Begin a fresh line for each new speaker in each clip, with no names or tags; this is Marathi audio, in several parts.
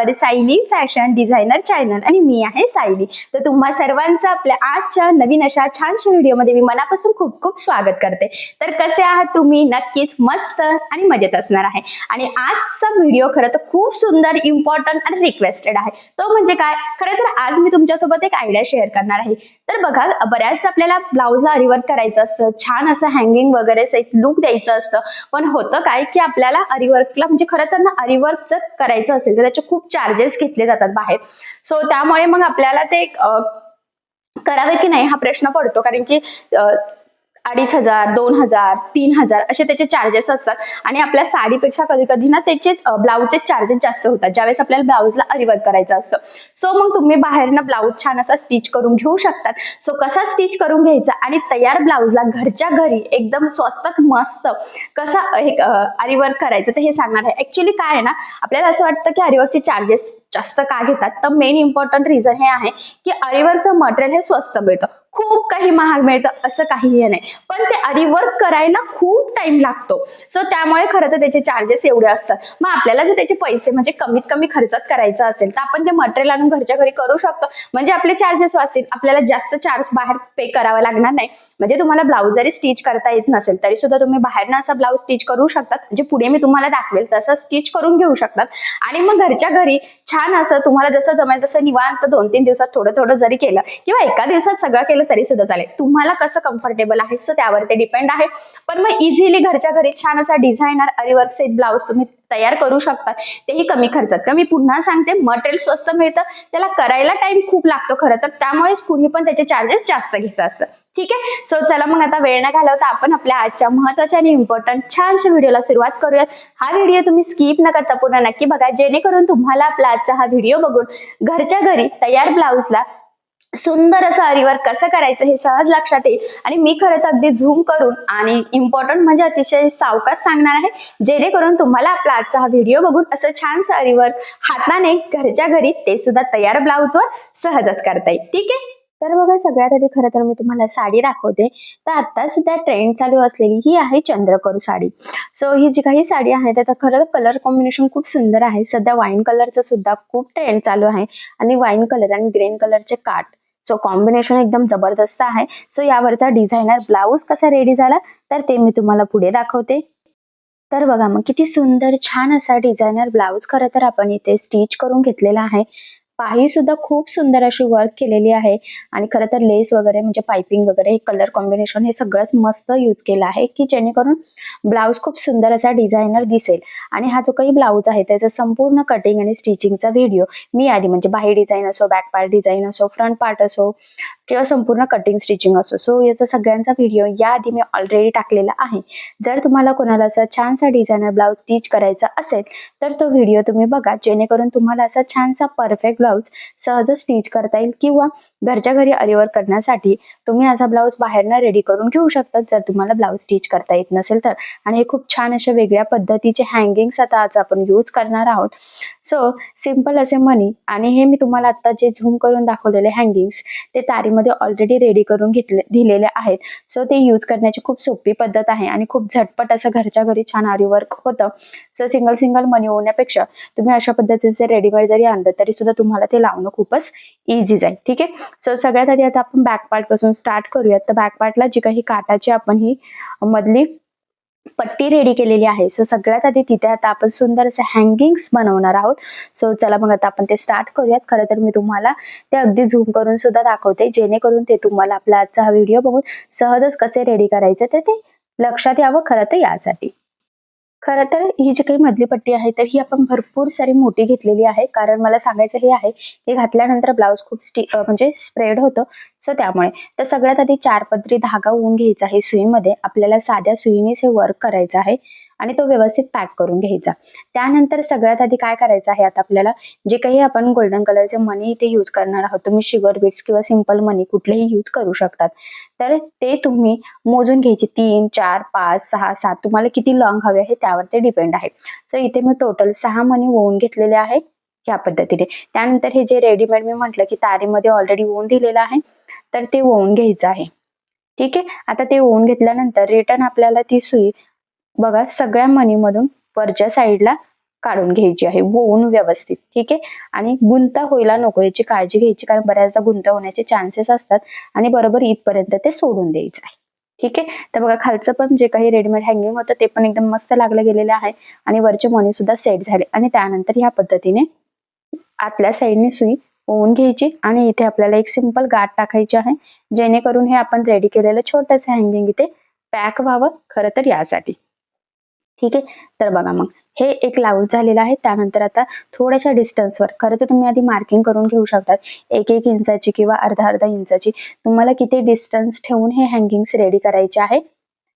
वर सायली फॅशन डिझायनर चॅनल आणि मी आहे सायली. तर तुम्हा सर्वांचं आपल्या आजच्या नवीन अशा छानशा व्हिडिओमध्ये मी मनापासून खूप खूप स्वागत करते. तर कसे आहात तुम्ही? नक्कीच मस्त आणि मजेत असणार आहे. आणि आजचा व्हिडिओ खरं तर खूप सुंदर इम्पॉर्टंट आणि रिक्वेस्टेड आहे. तो म्हणजे काय? खरं तर आज मी तुमच्यासोबत एक आयडिया शेअर करणार आहे. तर बघा बऱ्याच आपल्याला ब्लाऊजला अरिवर्क करायचं असतं छान असं हँगिंग वगैरे एक लुक द्यायचं असतं. पण होतं काय की आपल्याला अरिवर्कला म्हणजे खरं तर ना अरिवर्क जर करायचं असेल तर त्याचे खूप चार्जेस घेतले जातात बाहेर. सो त्यामुळे मग आपल्याला ते करावे की नाही हा प्रश्न पडतो. कारण की अडीच हजार दोन हजार तीन हजार असे त्याचे चार्जेस असतात. आणि आपल्या साडीपेक्षा कधी कधी ना त्याचे ब्लाऊजचे चार्जेस जास्त होतात. ज्यावेळेस आपल्याला ब्लाऊजला अरिवर्क करायचं असतं. सो मग तुम्ही बाहेरनं ब्लाऊज छान असा स्टिच करून घेऊ शकतात. सो कसा स्टिच करून घ्यायचा? आणि तयार ब्लाऊजला घरच्या घरी एकदम स्वस्तात मस्त कसा हे अरिवर्क करायचं तर हे सांगणार आहे. ऍक्च्युली काय आहे ना आपल्याला असं वाटतं की अरिवर्कचे चार्जेस जास्त का घेतात? तर मेन इम्पॉर्टंट रिझन हे आहे की अरिवर्कचं मटेरियल हे स्वस्त मिळतं. खूप काही महाग मिळतं असं काहीही नाही. पण ते अरिवर्क करायला खूप टाइम लागतो. सो त्यामुळे खरं तर त्याचे चार्जेस एवढे असतात. मग आपल्याला जर त्याचे पैसे म्हणजे कमीत कमी खर्चात करायचं असेल तर आपण ते मटेरियल आणून घरच्या घरी करू शकतो. म्हणजे आपले चार्जेस वाचतील. आपल्याला जास्त चार्ज बाहेर पे करावा लागणार नाही. म्हणजे तुम्हाला ब्लाऊज जरी स्टिच करता येत नसेल तरी सुद्धा तुम्ही बाहेरनं असा ब्लाऊज स्टिच करू शकतात. म्हणजे पुढे मी तुम्हाला दाखवेल तसं स्टिच करून घेऊ शकतात. आणि मग घरच्या घरी छान असं तुम्हाला जसं जमेल तसं निवांत दोन तीन दिवसात थोडं थोडं जरी केलं किंवा एका दिवसात सगळं केलं तरी सुद्धा चालेल. तुम्हाला कसं कम्फर्टेबल आहे? सो त्यावर ते डिपेंड आहे. पण मग इझिली घरच्या घरी छान असा डिझायनर अरिवर्क सेट ब्लाऊज तुम्ही तयार करू शकतात. तेही कमी खर्चात. तर मी पुन्हा सांगते मटेरियल स्वस्त मिळतं त्याला करायला टाइम खूप लागतो खरं तर. त्यामुळेच कुणी पण त्याचे चार्जेस जास्त घेत असतं ठीक आहे? सो चला मग आता वेळ न घालवता आपण आपल्या आजच्या महत्त्वाच्या आणि इम्पॉर्टंट छानशा व्हिडिओला सुरुवात करूयात. हा व्हिडिओ तुम्ही स्किप न करता पूर्ण नक्की बघा. जेणेकरून तुम्हाला आपला आजचा हा व्हिडिओ बघून घरच्या घरी तयार ब्लाऊजला सुंदर असं अरिवर्क कसं करायचं हे सहज लक्षात येईल. आणि मी खरं तर अगदी झूम करून आणि इम्पॉर्टंट म्हणजे अतिशय सावकाश सांगणार आहे जेणेकरून तुम्हाला आपला आजचा हा व्हिडिओ बघून असं छान अरिवर्क हाताने घरच्या घरी ते सुद्धा तयार ब्लाऊजवर सहजच करता येईल. ठीक आहे? तर बघा सगळ्यात आधी खरं तर मी तुम्हाला साडी दाखवते. तर आता सध्या ट्रेंड चालू असलेली ही आहे चंद्रकोर साडी. सो ही जी काही साडी आहे त्याचा खरं कलर कॉम्बिनेशन खूप सुंदर आहे. सध्या वाईन कलरचं सुद्धा खूप ट्रेंड चालू आहे. आणि वाईन कलर आणि ग्रीन कलरचे काठ सो कॉम्बिनेशन एकदम जबरदस्त आहे. सो यावरचा डिझायनर ब्लाऊज कसा रेडी झाला? तर ते मी तुम्हाला पुढे दाखवते. तर बघा मग किती सुंदर छान असा डिझायनर ब्लाऊज खरं तर आपण इथे स्टिच करून घेतलेला आहे. पाही सुद्धा खूप सुंदर अशी वर्क केलेली आहे. आणि खरं तर लेस वगैरे म्हणजे पायपिंग वगैरे हे कलर कॉम्बिनेशन हे सगळंच मस्त यूज केलं आहे की जेणेकरून ब्लाऊज खूप सुंदर असा डिझायनर दिसेल. आणि हा जो काही ब्लाऊज आहे त्याचा संपूर्ण कटिंग आणि स्टिचिंगचा व्हिडिओ मी आधी म्हणजे बाहेर डिझाईन असो बॅक पार्ट डिझाईन असो फ्रंट पार्ट असो किंवा संपूर्ण कटिंग स्टिचिंग असो. सो याचा सगळ्यांचा व्हिडिओ याआधी मी ऑलरेडी टाकलेला आहे. जर तुम्हाला कोणाला असा छानसा डिझायनर ब्लाऊज स्टिच करायचा असेल तर तो व्हिडिओ तुम्ही बघा. जेणेकरून तुम्हाला असा छानसा परफेक्ट ब्लाऊज सहज स्टिच करता येईल किंवा घरच्या घरी अरिवर करण्यासाठी तुम्ही असा ब्लाऊज बाहेरनं रेडी करून घेऊ शकतात जर तुम्हाला ब्लाऊज स्टिच करता येत नसेल तर. आणि हे खूप छान अशा वेगळ्या पद्धतीचे हँगिंग्स आता आज आपण यूज करणार आहोत. सो सिंपल असे मनी आणि हे मी तुम्हाला आता जे झूम करून दाखवलेले हँगिंग्स ते तारीमध्ये ऑलरेडी रेडी करून घेतले दिलेले आहेत. सो ते यूज करण्याची खूप सोपी पद्धत आहे आणि खूप झटपट असं घरच्या घरी छान आरीवर्क होतं. सो सिंगल सिंगल मनी होण्यापेक्षा तुम्ही अशा पद्धतीचे रेडीमेड जरी आणलं तरी सुद्धा तुम्हाला ते लावणं खूपच इझी जाईल. ठीक आहे? सो सगळ्यात आधी आता आपण बॅक पार्टपासून स्टार्ट करूयात. तर बॅक पार्टला जी काही काटाची आपण ही मधली पट्टी रेडी केलेली आहे. सो सगळ्यात आधी तिथे आता आपण सुंदर असे हँगिंग्स बनवणार आहोत. सो चला मग आता आपण ते स्टार्ट करूयात. खरं तर मी तुम्हाला ते अगदी झूम करून सुद्धा दाखवते. जेणेकरून ते तुम्हाला आपला आजचा हा व्हिडिओ बघून सहजच कसे रेडी करायचे तर ते लक्षात यावं खरं तर यासाठी. खरं तर ही जी काही मधली पट्टी आहे तर ही आपण भरपूर सारी मोठी घेतलेली आहे. कारण मला सांगायचं हे आहे की घातल्यानंतर ब्लाऊज खूप स्टी म्हणजे स्प्रेड होतं. सो त्यामुळे तर सगळ्यात आधी चार पदरी धागा होऊन घ्यायचा आहे सुईमध्ये. आपल्याला साध्या सुईनेच हे वर्क करायचं आहे. आणि तो व्यवस्थित पॅक करून घ्यायचा. त्यानंतर सगळ्यात आधी काय करायचं आहे आता आपल्याला जे काही आपण गोल्डन कलरचे मनी इथे यूज करणार आहोत तुम्ही शुगर बीट्स किंवा सिंपल मनी कुठलेही यूज करू शकतात. तर ते तुम्ही मोजून घ्यायचे तीन चार पाच सहा सात तुम्हाला किती लॉंग हवे आहे त्यावर ते डिपेंड आहे. सो इथे मी टोटल सहा मनी होऊन घेतलेले आहे या पद्धतीने. त्यानंतर हे जे रेडीमेड मी म्हटलं की तारेमध्ये ऑलरेडी ओवून दिलेलं आहे तर ते ओवून घ्यायचं आहे. ठीक आहे? आता ते ओवून घेतल्यानंतर रिटर्न आपल्याला ती सुई बघा सगळ्या मनीमधून वरच्या साईडला काढून घ्यायची आहे. वोवून व्यवस्थित ठीक आहे? आणि गुंता होईला नको याची काळजी घ्यायची कारण बऱ्याचदा गुंता होण्याचे चान्सेस असतात आणि बरोबर इथपर्यंत ते सोडून द्यायचं आहे. ठीक आहे? तर बघा खालचं पण जे काही रेडीमेड हँगिंग होतं ते पण एकदम मस्त लागलं गेलेलं आहे आणि वरचे मणी सुद्धा सेट झाले. आणि त्यानंतर ह्या पद्धतीने आतल्या साईडने सुई ओवून घ्यायची आणि इथे आपल्याला एक सिंपल गाठ टाकायची आहे जेणेकरून हे आपण रेडी केलेलं छोटंसं हँगिंग इथे पॅक व्हावं खरं तर यासाठी. ठीक आहे? तर बघा मग. हे एक लावून झालेलं आहे. त्यानंतर आता थोड्याशा डिस्टन्सवर खरं तर तुम्ही आधी मार्किंग करून घेऊ शकतात. एक एक इंचाची किंवा अर्धा अर्धा इंचाची. तुम्हाला किती डिस्टन्स ठेवून हे हँगिंग्स रेडी करायचे आहे?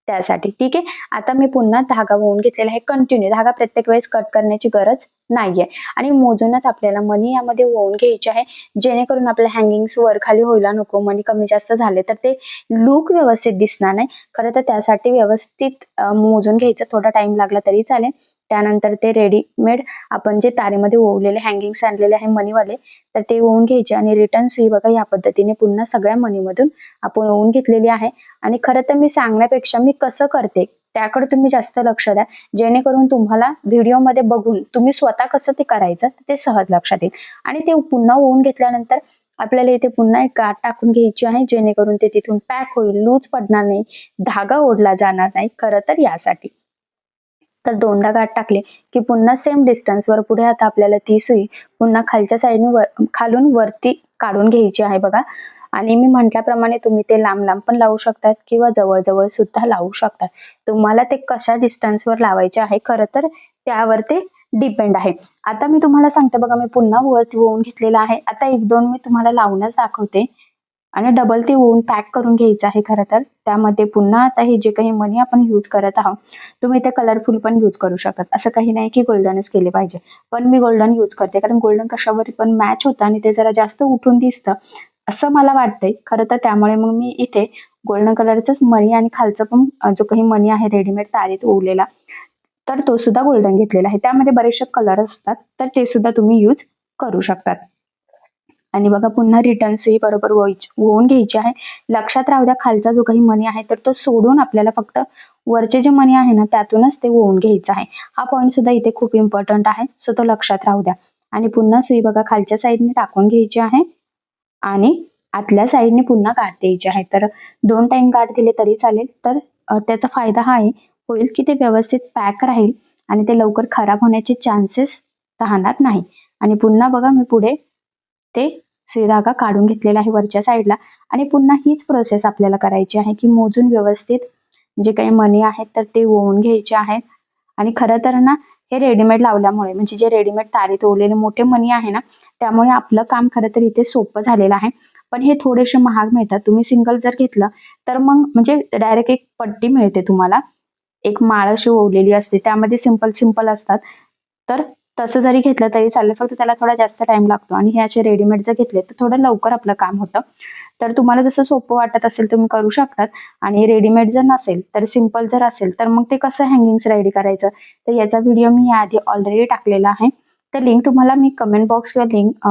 त्यासाठी. ठीक आहे? आता मी पुन्हा धागा वळून घेतलेला आहे. कंटिन्यू धागा प्रत्येक वेळेस कट करण्याची गरज नाहीये. आणि मोजूनच आपल्याला मनी यामध्ये वळून घ्यायची आहे. जेणेकरून आपल्या हँगिंग्स वर खाली व्हायला नको मनी कमी जास्त झाले तर ते लूक व्यवस्थित दिसणार नाही. खरं तर त्यासाठी व्यवस्थित मोजून घ्यायचं. थोडा टाइम लागला तरी चालेल. त्यानंतर ते रेडीमेड आपण जे तारेमध्ये ओवलेले हँगिंग्स आणलेले आहे मनीवाले तर ते ओवून घ्यायचे आणि रिटर्न सुई बघा या पद्धतीने पुन्हा सगळ्या मनीमधून आपण ओवून घेतलेली आहे. आणि खरं तर मी सांगण्यापेक्षा मी कसं करते त्याकडे तुम्ही जास्त लक्ष द्या. जेणेकरून तुम्हाला व्हिडिओमध्ये बघून तुम्ही स्वतः कसं ते करायचं ते सहज लक्षात येईल. आणि ते पुन्हा ओवून घेतल्यानंतर आपल्याला इथे पुन्हा एक गाठ टाकून घ्यायची आहे जेणेकरून ते तिथून पॅक होईल लूज पडणार नाही धागा ओढला जाणार नाही खरं तर यासाठी. तर दोनदा गाठ टाकले की पुन्हा सेम डिस्टन्सवर पुढे आता आपल्याला ती सुई पुन्हा खालच्या साईडने वर खालून वरती काढून घ्यायची आहे बघा. आणि मी म्हटल्याप्रमाणे तुम्ही ते लांब लांब पण लावू शकतात किंवा जवळजवळ सुद्धा लावू शकतात. तुम्हाला ते कशा डिस्टन्सवर लावायचे आहे खरं तर त्यावर ते डिपेंड आहे. आता मी तुम्हाला सांगते बघा मी पुन्हा वरती वळून घेतलेला आहे. आता एक दोन मी तुम्हाला लावूनच दाखवते. आणि डबल ते वळून पॅक करून घ्यायचं आहे खरं तर. त्यामध्ये पुन्हा आता हे जे काही मनी आपण यूज करत आहोत तुम्ही ते कलरफुल पण यूज करू शकतात असं काही नाही की गोल्डनच केले पाहिजे. पण मी गोल्डन यूज करते कारण गोल्डन कशावर पण मॅच होतं आणि ते जरा जास्त उठून दिसतं असं मला वाटतंय. खरं तर त्यामुळे मग मी इथे गोल्डन कलरचंच मणी आणि खालचं पण जो काही मणी आहे रेडीमेड तारीत ओवलेला तर तो सुद्धा गोल्डन घेतलेला आहे. त्यामध्ये बरेचसे कलर असतात तर ते सुद्धा तुम्ही यूज करू शकतात. आणि बघा पुन्हा रिटर्न सुई बरोबर होऊन वळून घ्यायची आहे. लक्षात राहू द्या खालचा जो काही मनी आहे तर तो सोडून आपल्याला फक्त वरचे जे मनी आहे ना त्यातूनच ते होऊन घ्यायचं आहे. हा पॉईंट सुद्धा इथे खूप इम्पॉर्टंट आहे. सो तो लक्षात राहू द्या. आणि पुन्हा सुई बघा खालच्या साईडने टाकून घ्यायची आहे. आणि आतल्या साईडने पुन्हा गाठ द्यायची आहे. तर दोन टाइम गाठ दिले तरी चालेल. तर त्याचा फायदा हा आहे. होईल की ते व्यवस्थित पॅक राहील आणि ते लवकर खराब होण्याचे चान्सेस राहणार नाही. आणि पुन्हा बघा मी पुढे ते सुई धागा काढून घेतलेला आहे वरच्या साईडला आणि पुन्हा हीच प्रोसेस आपल्याला करायची आहे की मोजून व्यवस्थित जे काही मणी आहेत तर ते ओवून घ्यायचे आहेत. आणि खरं तर ना हे रेडीमेड लावल्यामुळे म्हणजे जे रेडीमेड तारीत ओवलेले मोठे मणी आहे ना त्यामुळे आपलं काम खरं तर इथे सोपं झालेलं आहे. पण हे थोडेसे महाग मिळतात. तुम्ही सिंगल जर घेतलं तर मग म्हणजे डायरेक्ट एक पट्टी मिळते तुम्हाला. एक माळ अशी ओवलेली असते. त्यामध्ये सिंपल सिंपल असतात. तर तसं जरी घेतलं तरी चालेल फक्त त्याला थोडा जास्त टाइम लागतो. आणि हे असे रेडीमेड जर घेतले तर थोडं लवकर आपलं काम होतं. तर तुम्हाला जसं सोपं वाटत असेल तुम्ही करू शकतात. आणि रेडीमेड जर नसेल तर सिंपल जर असेल तर मग ते कसं हँगिंग्स रेडी करायचं? तर याचा व्हिडिओ मी याआधी ऑलरेडी टाकलेला आहे. तर लिंक तुम्हाला मी कमेंट बॉक्स किंवा लिंक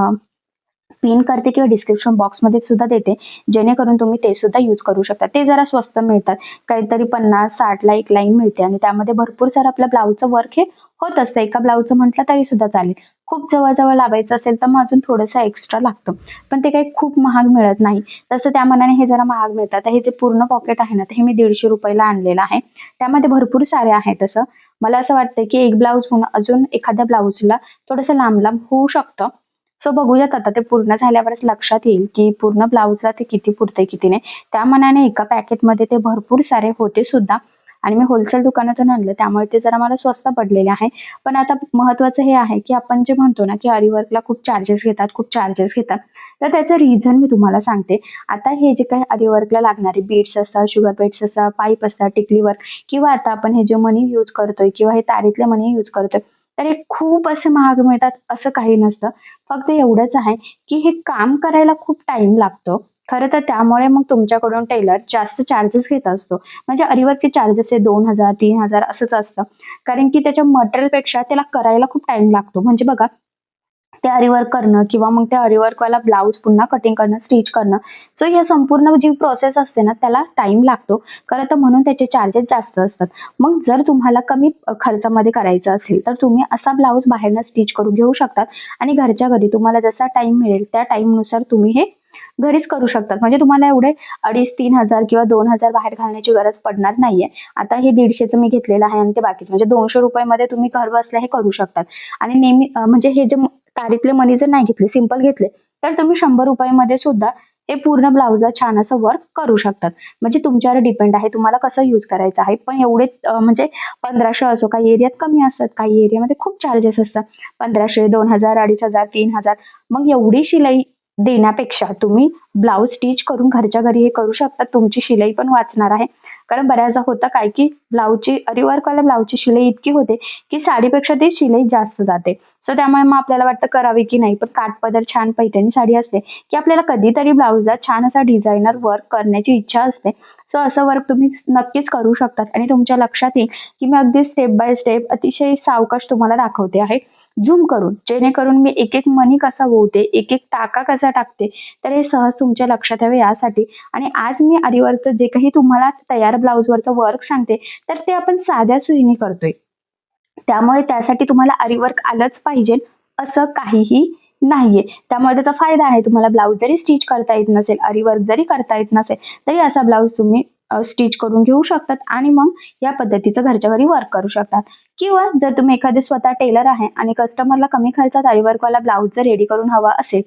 पिन करते किंवा डिस्क्रिप्शन बॉक्समध्ये सुद्धा देते. जेणेकरून तुम्ही ते सुद्धा यूज करू शकता. ते जरा स्वस्त मिळतात. काहीतरी पन्नास साठला एक लाईन मिळते. आणि त्यामध्ये भरपूर सारं आपल्या ब्लाऊजचं वर्क हे होत असतं. एका ब्लाऊजचं म्हटलं तरी सुद्धा चालेल. खूप जवळजवळ लावायचं असेल तर मग अजून थोडंसं एक्स्ट्रा लागतं. पण ते काही खूप महाग मिळत नाही. तसं त्या मनाने हे जरा महाग मिळतात हे जे पूर्ण पॉकेट आहे ना ते हे मी दीडशे रुपयाला आणलेलं आहे. त्यामध्ये भरपूर सारे आहे तसं मला असं वाटतं की एक ब्लाऊज होऊन अजून एखाद्या ब्लाऊजला थोडंसं लांब लांब होऊ शकतं. सो बघूयात आता ते पूर्ण झाल्यावरच लक्षात येईल की पूर्ण ब्लाऊजला ते किती पुरते किती नाही. त्या मनाने एका पॅकेटमध्ये ते भरपूर सारे होते सुद्धा. आणि मी होलसेल दुकानातून आणलं त्यामुळे ते जरा मला स्वस्त पडलेले आहे. पण आता महत्वाचं हे आहे की आपण जे म्हणतो ना की अरिवर्कला खूप चार्जेस घेतात खूप चार्जेस घेतात. तर त्याचं रिझन मी तुम्हाला सांगते. आता हे जे काही अरिवर्कला लागणारे बीड्स असतात शुगर बेड्स असतात पाईप असतात टिकली वर्क किंवा आता आपण हे जे मनी यूज करतोय किंवा हे तारीतले मनी यूज करतोय तर हे खूप असे महाग मिळतात असं काही नसतं. फक्त एवढंच आहे की हे काम करायला खूप टाइम लागतो. खरं तर त्यामुळे मग तुमच्याकडून टेलर जास्त चार्जेस घेत असतो. म्हणजे अरिवर्कचे चार्जेस हे दोन हजार तीन हजार असंच असतं. कारण की त्याच्या मटेरियलपेक्षा त्याला करायला खूप टाइम लागतो. म्हणजे बघा ते अरीवर्क करणं किंवा मग त्या अरिवर्कवाला ब्लाऊज पुन्हा कटिंग करणं स्टिच करणं सो ही संपूर्ण जी प्रोसेस असते ना त्याला टाइम लागतो. खरं तर म्हणून त्याचे चार्जेस जास्त असतात. मग जर तुम्हाला कमी खर्चामध्ये करायचं असेल तर तुम्ही असा ब्लाऊज बाहेरनं स्टिच करून घेऊ शकतात आणि घरच्या घरी तुम्हाला जसा टाइम मिळेल त्या टाईमनुसार तुम्ही हे घरीच करू शकतात. म्हणजे तुम्हाला एवढे अडीच तीन हजार किंवा दोन हजार बाहेर घालण्याची गरज पडणार नाहीये. आता हे दीडशेचं मी घेतलेलं आहे आणि ते बाकीचं. म्हणजे दोनशे रुपयामध्ये तुम्ही घर बसल्या हे करू शकतात. आणि नेहमी म्हणजे हे जे तारीतले मनी जर नाही घेतले सिंपल घेतले तर तुम्ही शंभर रुपयामध्ये सुद्धा हे पूर्ण ब्लाऊजला छान असं वर्क करू शकतात. म्हणजे तुमच्यावर डिपेंड आहे तुम्हाला कसं यूज करायचं आहे. पण एवढे म्हणजे पंधराशे असो काही एरियात कमी असतात काही एरियामध्ये खूप चार्जेस असतात. पंधराशे दोन हजार अडीच हजार तीन हजार. मग एवढी शिलाई देण्यापेक्षा तुम्ही ब्लाऊज स्टिच करून घरच्या घरी हे करू शकता. तुमची शिलाई पण वाचणार आहे. कारण बऱ्याचदा होतं काय की ब्लाऊजची अरिवर्कवाल्या ब्लाऊजची शिलाई इतकी होते की साडीपेक्षा ती शिलाई जास्त जाते. सो त्यामुळे मग आपल्याला वाटतं करावी की नाही. पण काठपदर छान पैठणी साडी असते की आपल्याला कधीतरी ब्लाऊजला छान असा डिझायनर वर्क करण्याची इच्छा असते. सो असं वर्क तुम्ही नक्कीच करू शकतात. आणि तुमच्या लक्षात येईल की मी अगदी स्टेप बाय स्टेप अतिशय सावकाश तुम्हाला दाखवते आहे. झूम करून. जेणेकरून मी एक एक मनी कसा होते एक एक टाका कसा टाकते. तर हे सहज तुमच्या लक्षात यावे यासाठी. आणि आज मी आरीवर्कचं जे काही तुम्हाला तयार ब्लाऊजवरचं वर्क सांगते तर ते आपण साध्या सुईने करतोय. त्यामुळे त्यासाठी तुम्हाला आरीवर्क आलंच पाहिजे असं काहीही नाहीये. त्यामुळे त्याचा फायदा आहे तुम्हाला ब्लाऊज जरी स्टिच करता येत नसेल अरीवर्क जरी करता येत नसेल तरी असा ब्लाऊज तुम्ही स्टिच करून घेऊ शकतात आणि मग या पद्धतीचं घरच्या घरी वर्क करू शकतात. किंवा जर तुम्ही एखादे स्वतः टेलर आहे आणि कस्टमरला कमी खर्चात आरीवर्कवाला ब्लाऊज जर रेडी करून हवा असेल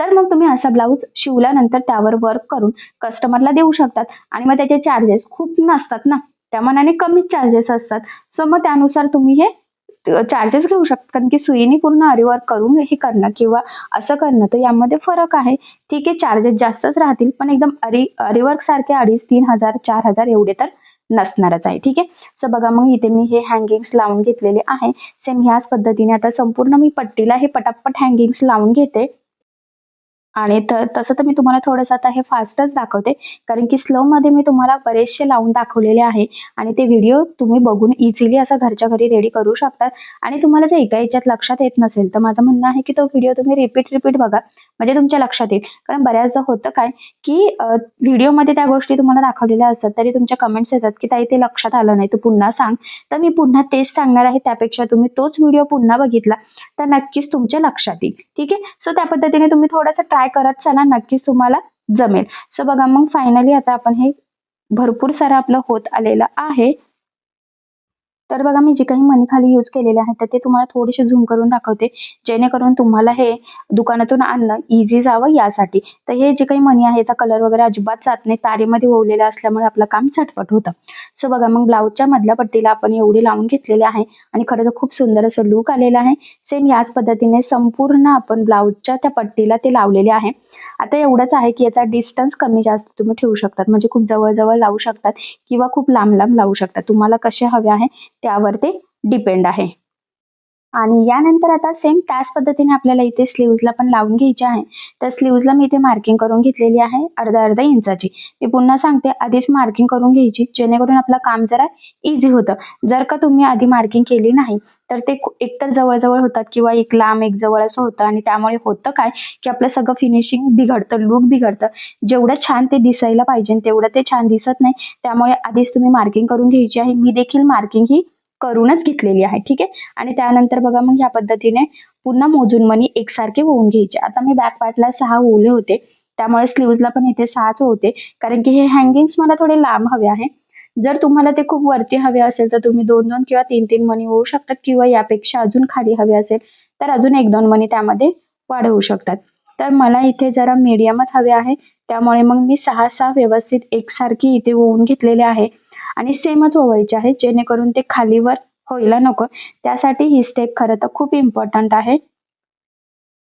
तर मग तुम्ही असा ब्लाऊज शिवल्यानंतर त्यावर वर्क करून कस्टमरला देऊ शकतात. आणि मग त्याचे चार्जेस खूप नसतात ना. त्या मनाने कमीच चार्जेस असतात. सो मग त्यानुसार तुम्ही हे चार्जेस घेऊ शकता. कारण की सुईने पूर्ण अरीवर्क करून हे करणं किंवा असं करणं तर यामध्ये फरक आहे. ठीक आहे चार्जेस जास्तच राहतील पण एकदम अरी अरिवर्क सारखे अडीच तीन हजार चार हजार एवढे तर नसणारच आहे. ठीक आहे? सो बघा मग इथे मी हे हँगिंग्स लावून घेतलेले आहे. सेम ह्याच पद्धतीने आता संपूर्ण मी पट्टीला हे पटापट हँगिंग्स लावून घेते. आणि तसं तर मी तुम्हाला थोडंसं आता हे फास्टच दाखवते. कारण की स्लोमध्ये मी तुम्हाला बरेचसे लावून दाखवलेले आहे. आणि ते व्हिडिओ तुम्ही बघून इझिली असं घरच्या घरी रेडी करू शकतात आणि तुम्हाला जर एका याच्यात लक्षात येत नसेल तर माझं म्हणणं आहे की तो व्हिडिओ तुम्ही रिपीट रिपीट बघा. म्हणजे तुमच्या लक्षात येईल. कारण बऱ्याचदा होतं काय की व्हिडिओमध्ये त्या गोष्टी तुम्हाला दाखवलेल्या असतात तरी तुमच्या कमेंट्स येतात की ताई ते लक्षात आलं नाही तू पुन्हा सांग. तर मी पुन्हा तेच सांगणार आहे. त्यापेक्षा तुम्ही तोच व्हिडिओ पुन्हा बघितला तर नक्कीच तुमच्या लक्षात येईल. ठीक आहे? सो त्या पद्धतीने तुम्ही थोडंसं ट्राय करत चला नक्कीच तुम्हाला जमेल. सो बघा मग फायनली आता आपण हे भरपूर सारं आपलं होत आलेलं आहे. तर बघा मी जे काही मनी खाली यूज केलेले आहेत तर ते तुम्हाला थोडेसे झूम करून दाखवते. जेणेकरून तुम्हाला हे दुकानातून आणणं इझी जावं यासाठी. तर हे जे काही मनी आहे याचा कलर वगैरे अजिबात जात नाही. तारेमध्ये ओवलेला असल्यामुळे आपलं काम झटपट होतं. सो बघा मग ब्लाऊजच्या मधल्या पट्टीला आपण एवढे लावून घेतलेले आहे आणि खरं तर खूप सुंदर असं लुक आलेलं आहे. सेम याच पद्धतीने संपूर्ण आपण ब्लाऊजच्या त्या पट्टीला ते लावलेले आहे. आता एवढंच आहे की याचा डिस्टन्स कमी जास्त तुम्ही ठेवू शकतात. म्हणजे खूप जवळ लावू शकतात किंवा खूप लांब लांब लावू शकतात. तुम्हाला कसे हवे आहे त्यावर ते डिपेंड आहे. आणि यानंतर आता सेम त्याच पद्धतीने आपल्याला इथे स्लीव्जला पण लावून घ्यायचे आहे. तर स्लीव्जला मी इथे मार्किंग करून घेतलेली आहे अर्धा अर्धा इंचाची. मी पुन्हा सांगते आधीच मार्किंग करून घ्यायची जेणेकरून आपलं काम जरा इझी होतं. जर का तुम्ही आधी मार्किंग केली नाही तर ते एकतर जवळजवळ होतात किंवा एक लांब एक जवळ असं होतं. आणि त्यामुळे होतं काय की आपलं सगळं फिनिशिंग बिघडतं लुक बिघडतं. जेवढं छान ते दिसायला पाहिजे तेवढं ते छान दिसत नाही त्यामुळे आधीच तुम्ही मार्किंग करून घ्यायची आहे. मी देखील मार्किंग ही करूनच घेतलेली आहे ठीक आहे? आणि त्यानंतर बघा मग ह्या पद्धतीने पुन्हा मोजून मनी एकसारखे होऊन घ्यायचे. आता मी बॅक पार्टला सहा ओले होते. त्यामुळे स्लीव्जला पण इथे सहाच होते. कारण की हे हँगिंग्स मला थोडे लांब हवे आहे. जर तुम्हाला ते खूप वरती हवे असेल तर तुम्ही दोन दोन किंवा तीन तीन मनी होऊ शकतात किंवा यापेक्षा अजून खाली हवे असेल तर अजून एक दोन मनी त्यामध्ये वाढवू शकतात. तर मला इथे जरा मीडियमच हवे आहे. त्यामुळे मग मी सहा सहा व्यवस्थित एकसारखी इथे होऊन घेतलेले आहे. आणि सेमच ओवायचे आहे जेणेकरून ते खालीवर व्हायला नको. त्यासाठी ही स्टेप खरं तर खूप इम्पॉर्टंट आहे.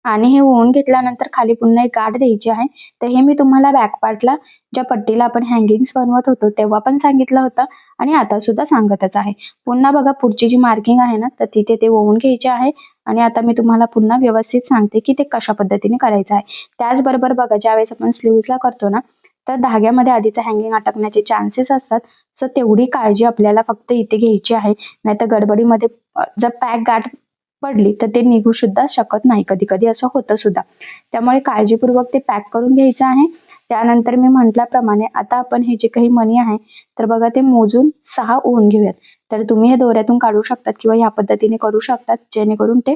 आणि हे ओवून घेतल्यानंतर खाली पुन्हा एक गाठ द्यायची आहे. तर हे मी तुम्हाला बॅक पार्टला ज्या पट्टीला आपण हँगिंग्स बनवत होतो तेव्हा पण सांगितलं होतं आणि आता सुद्धा सांगतच आहे. पुन्हा बघा पुढची जी मार्किंग आहे ना तर तिथे ते ओवून घ्यायचे आहे. आणि आता मी तुम्हाला पुन्हा व्यवस्थित सांगते की ते कशा पद्धतीने करायचं आहे. त्याचबरोबर बघा ज्यावेळेस आपण स्लीव्जला करतो ना तर धाग्यामध्ये आधीचं हँगिंग अटकण्याचे चान्सेस असतात. सो तेवढी काळजी आपल्याला फक्त इथे घ्यायची आहे. नाहीतर गडबडीमध्ये जर पॅक गाठ पडली तर ते निघू सुद्धा शकत नाही. कधी कधी असं होतं सुद्धा त्यामुळे काळजीपूर्वक ते पॅक करून घ्यायचं आहे. त्यानंतर मी म्हटल्याप्रमाणे आता आपण हे जे काही मनी आहे तर बघा ते मोजून सहा ओन घेऊयात. तर तुम्ही हे दोऱ्यातून काढू शकतात किंवा ह्या पद्धतीने करू शकतात. जेणेकरून ते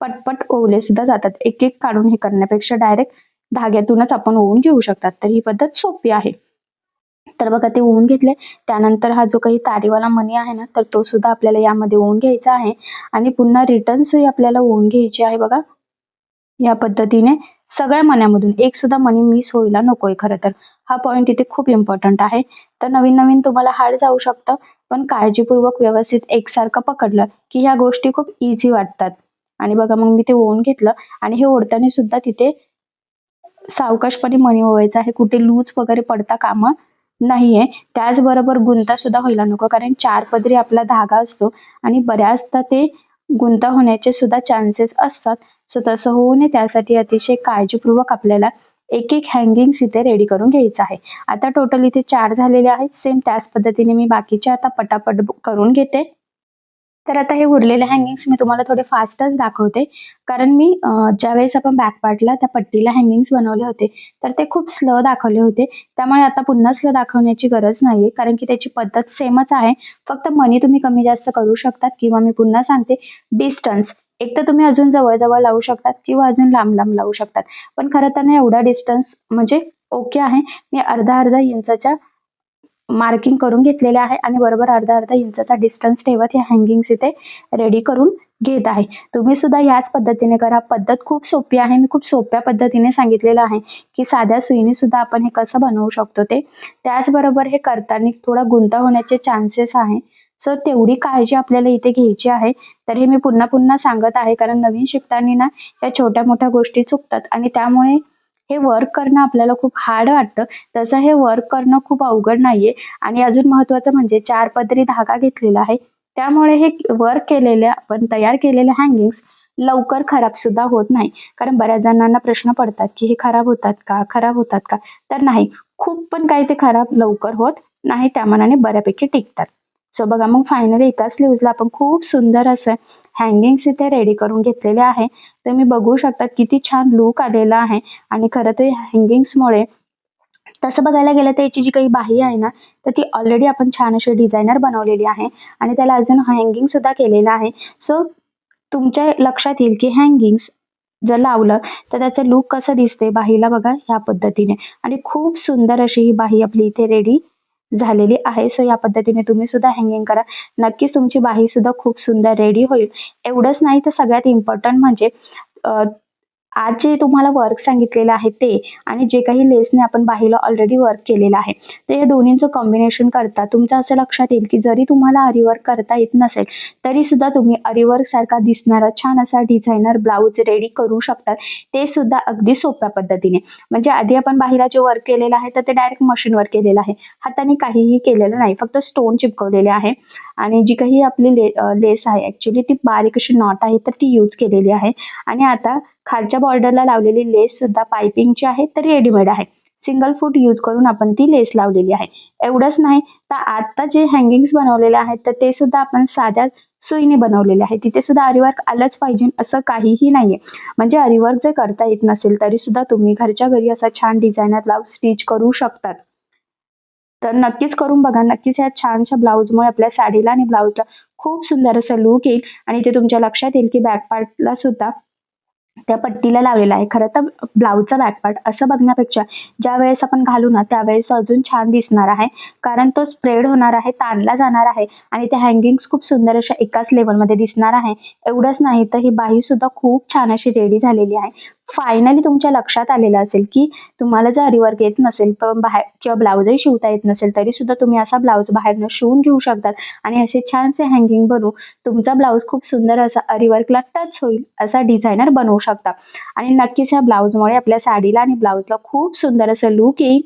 पटपट ओवले सुद्धा जातात. एक एक काढून हे करण्यापेक्षा डायरेक्ट धाग्यातूनच आपण ओवून घेऊ शकतात. तर ही पद्धत सोपी आहे. तर बघा ते ओवून घेतले त्यानंतर हा जो काही तारीवाला मनी आहे ना तर तो सुद्धा आपल्याला यामध्ये ओवून घ्यायचा आहे. आणि पुन्हा रिटर्न सुई आपल्याला ओवून घ्यायची आहे बघा. या पद्धतीने सगळ्या मण्यामधून. एक सुद्धा मनी मिस होईला नकोय खरं तर. हा पॉईंट इथे खूप इम्पॉर्टंट आहे. तर नवीन नवीन तुम्हाला हार्ड जाऊ शकतं. पण काळजीपूर्वक व्यवस्थित एकसारखं पकडलं की ह्या गोष्टी खूप इझी वाटतात. आणि बघा मग मी ते ओवून घेतलं. आणि हे ओढताना सुद्धा तिथे सावकाशपणे मणी ओवायचं आहे. कुठे लूज वगैरे पडता कामा नाहीये. त्याचबरोबर गुंता सुद्धा व्हायला नको कारण चार पदरी आपला धागा असतो आणि बऱ्याचदा ते गुंता होण्याचे सुद्धा चान्सेस असतात. सो तसं होऊ नये त्यासाठी अतिशय काळजीपूर्वक आपल्याला एक एक हँगिंग्स इथे रेडी करून घ्यायचं आहे. आता टोटल इथे चार झालेले आहेत. सेम त्याच पद्धतीने मी बाकीचे आता पटापट करून घेते. तर आता हे उरलेले हँगिंग्स मी तुम्हाला थोडे फास्टच दाखवते. कारण मी ज्यावेळेस आपण बॅक पार्टला त्या पट्टीला हँगिंग्स बनवले होते तर ते खूप स्लो दाखवले होते. त्यामुळे आता पुन्हा स्लो दाखवण्याची गरज नाहीये कारण की त्याची पद्धत सेमच आहे. फक्त मनी तुम्ही कमी जास्त करू शकतात किंवा मी पुन्हा सांगते डिस्टन्स एक तर तुम्ही अजून जवळजवळ लावू शकतात किंवा अजून लांब लांब लावू शकतात. पण खरं तर ना एवढा डिस्टन्स म्हणजे ओके आहे. मी अर्धा अर्धा इंचाच्या मार्किंग करून घेतलेले आहे आणि बरोबर अर्धा अर्धा इंचाचा डिस्टन्स ठेवत हे हँगिंग्स इथे रेडी करून घेत आहे. तुम्ही सुद्धा याच पद्धतीने करा. पद्धत खूप सोपी आहे. मी खूप सोप्या पद्धतीने सांगितलेलं आहे की साध्या सुईने सुद्धा आपण हे कसं बनवू शकतो ते. त्याचबरोबर हे करताना थोडा गुंता होण्याचे चान्सेस आहे. सो तेवढी काळजी आपल्याला इथे घ्यायची आहे. तर हे मी पुन्हा पुन्हा सांगत आहे. कारण नवीन शिकताना ना या छोट्या मोठ्या गोष्टी चुकतात आणि त्यामुळे हे वर्क करणं आपल्याला खूप हार्ड वाटतं. तसं हे वर्क करणं खूप अवघड नाहीये. आणि अजून महत्वाचं म्हणजे चार पदरी धागा घेतलेला आहे. त्यामुळे हे वर्क केलेले आपण तयार केलेले हँगिंग्स लवकर खराब सुद्धा होत नाही. कारण बऱ्याच जणांना प्रश्न पडतात की हे खराब होतात का? खराब होतात का? तर नाही. खूप पण काही ते खराब लवकर होत नाही. त्या मनाने बऱ्यापैकी टिकतात. सो बघा मग फायनली एका स्लीव्हजला आपण खूप सुंदर असं हँगिंग्स इथे रेडी करून घेतलेले आहे. तर मी बघू शकतात किती छान लुक आलेला आहे. आणि खरं तर हँगिंग्समुळे तसं बघायला गेलं तर याची जी काही बाही आहे ना तर ती ऑलरेडी आपण छान अशी डिझायनर बनवलेली आहे. आणि त्याला अजून हँगिंग सुद्धा केलेलं आहे. सो तुमच्या लक्षात येईल की हँगिंग्स जर लावलं तर त्याचं लुक कसं दिसते बाहीला बघा ह्या पद्धतीने. आणि खूप सुंदर अशी ही बाही आपली इथे रेडी झालेली आहे. सो या पद्धतीने तुम्ही सुद्धा हँगिंग करा. नक्कीच तुमची बाही सुद्धा खूप सुंदर रेडी होईल. एवढंच नाही तर सगळ्यात इम्पॉर्टंट म्हणजे आज जे तुम्हाला वर्क सांगितलेलं आहे ते आणि जे काही लेसने आपण बाहीला ऑलरेडी वर्क केलेलं आहे ते दोन्हींचं कॉम्बिनेशन करता. तुमचं असं लक्षात येईल की जरी तुम्हाला अरिवर्क करता येत नसेल तरी सुद्धा तुम्ही अरिवर्क सारखा दिसणारा छान असा डिझायनर ब्लाऊज रेडी करू शकतात. ते सुद्धा अगदी सोप्या पद्धतीने. म्हणजे आधी आपण बाहीला जे वर्क केलेलं आहे तर ते डायरेक्ट मशीनवर केलेलं आहे. हाताने काहीही केलेलं नाही फक्त स्टोन चिपकवलेले आहे. आणि जी काही आपली ले लेस आहे ऍक्च्युली ती बारीक अशी नॉट आहे तर ती यूज केलेली आहे. आणि आता खालच्या बॉर्डरला लावलेली लेस सुद्धा पायपिंगची आहे तर रेडीमेड आहे. सिंगल फूट यूज करून आपण ती लेस लावलेली आहे. एवढंच नाही तर आता जे हँगिंग्स बनवलेले आहेत तर ते सुद्धा आपण साध्या सुईने बनवलेले आहे तिथे सुद्धा अरिवर्क आलंच पाहिजे असं काहीही नाहीये. म्हणजे अरिवर्क जर करता येत नसेल तरी सुद्धा तुम्ही घरच्या घरी असा छान डिझायनर ब्लाऊज स्टिच करू शकतात. तर नक्कीच करून बघा नक्कीच या छानशा ब्लाऊजमुळे आपल्या साडीला आणि ब्लाऊजला खूप सुंदर असं लुक येईल. आणि ते तुमच्या लक्षात येईल की बॅक पार्टला सुद्धा त्या पट्टीला लावलेला आहे. खरं तर ब्लाऊजचा बॅकपार्ट असं बघण्यापेक्षा ज्या वेळेस आपण घालू ना त्यावेळेस अजून छान दिसणार आहे. कारण तो स्प्रेड होणार आहे ताणला जाणार आहे आणि ते हँगिंग्स खूप सुंदर अशा एकाच लेवलमध्ये दिसणार आहे. एवढंच नाही तर ही बाही सुद्धा खूप छान अशी रेडी झालेली आहे. फायनली तुमच्या लक्षात आलेलं असेल की तुम्हाला जर रिवर्क येत नसेल पण बाहेर किंवा ब्लाऊजही शिवता येत नसेल तरी सुद्धा तुम्ही असा ब्लाऊज बाहेरनं शिवून घेऊ शकतात आणि असे छानसे हँगिंग बनवू तुमचा ब्लाऊज खूप सुंदर असा रिवर्कला टच होईल असा डिझायनर बनवू शकता. आणि नक्कीच ह्या ब्लाऊजमुळे आपल्या साडीला आणि ब्लाऊजला खूप सुंदर असं लुक येईल.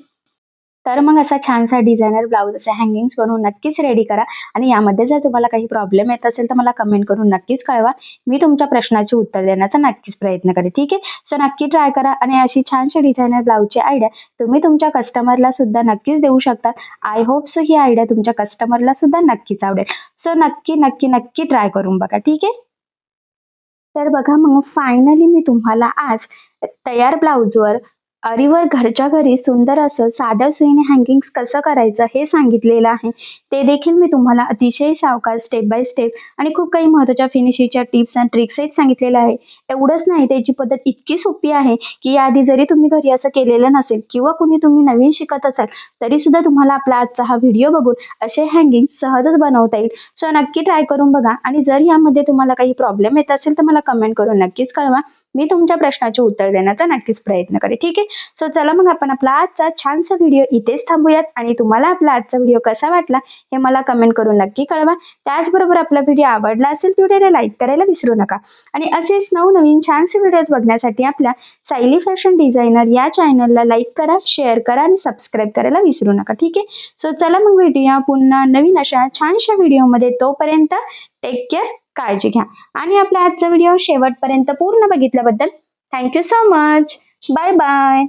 तर मग असा छानसा डिझायनर ब्लाऊज असे हँगिंग्स बनवून नक्कीच रेडी करा. आणि यामध्ये जर तुम्हाला काही प्रॉब्लेम येत असेल तर मला कमेंट करून नक्कीच कळवा. मी तुमच्या प्रश्नाचे उत्तर देण्याचा नक्कीच प्रयत्न करेन ठीक आहे? सो नक्की ट्राय करा. आणि अशी छानशी डिझायनर ब्लाऊजची आयडिया तुम्ही तुमच्या कस्टमरला सुद्धा नक्कीच देऊ शकतात आय होप सो ही आयडिया तुमच्या कस्टमरला सुद्धा नक्कीच आवडेल. सो नक्की नक्की नक्की ट्राय करून बघा ठीक आहे? तर बघा मग फायनली मी तुम्हाला आज तयार ब्लाऊजवर अरीवर घरच्या घरी सुंदर असं साध्या सुईने हँगिंग्स कसं करायचं हे सांगितलेलं आहे. ते देखील मी तुम्हाला अतिशय सावकाश स्टेप बाय स्टेप आणि खूप काही महत्त्वाच्या फिनिशिंगच्या टिप्स अँड ट्रिक्सही सांगितलेलं आहे. एवढंच नाही त्याची पद्धत इतकी सोपी आहे की याआधी जरी तुम्ही घरी असं केलेलं नसेल किंवा कुणी तुम्ही नवीन शिकत असाल तरी सुद्धा तुम्हाला आपला आजचा हा व्हिडिओ बघून असे हँगिंग सहजच बनवता येईल. सो नक्की ट्राय करून बघा आणि जर यामध्ये तुम्हाला काही प्रॉब्लेम येत असेल तर मला कमेंट करून नक्कीच कळवा. मी तुमच्या प्रश्नाचे उत्तर देण्याचा नक्कीच प्रयत्न करेन. ठीक आहे? सो चला मग आपण आपला आजचा छानसा व्हिडिओ इथेच थांबूयात. आणि तुम्हाला आपला आजचा व्हिडिओ कसा वाटला हे मला कमेंट करून नक्की कळवा. त्याचबरोबर आपला व्हिडिओ आवडला असेल तर व्हिडिओला लाईक करायला विसरू नका. आणि असेच नवनवीन छानसे व्हिडिओज बघण्यासाठी आपल्या सायली फॅशन डिझायनर या चॅनलला लाईक करा शेअर करा आणि सबस्क्राईब करायला विसरू नका. ठीक आहे? सो चला मग भेटूया पुन्हा नवीन अशा छानशा व्हिडिओमध्ये तोपर्यंत टेक केअर काळजी घ्या. आणि आपला आजचा व्हिडिओ शेवटपर्यंत पूर्ण बघितल्याबद्दल thank you so much bye bye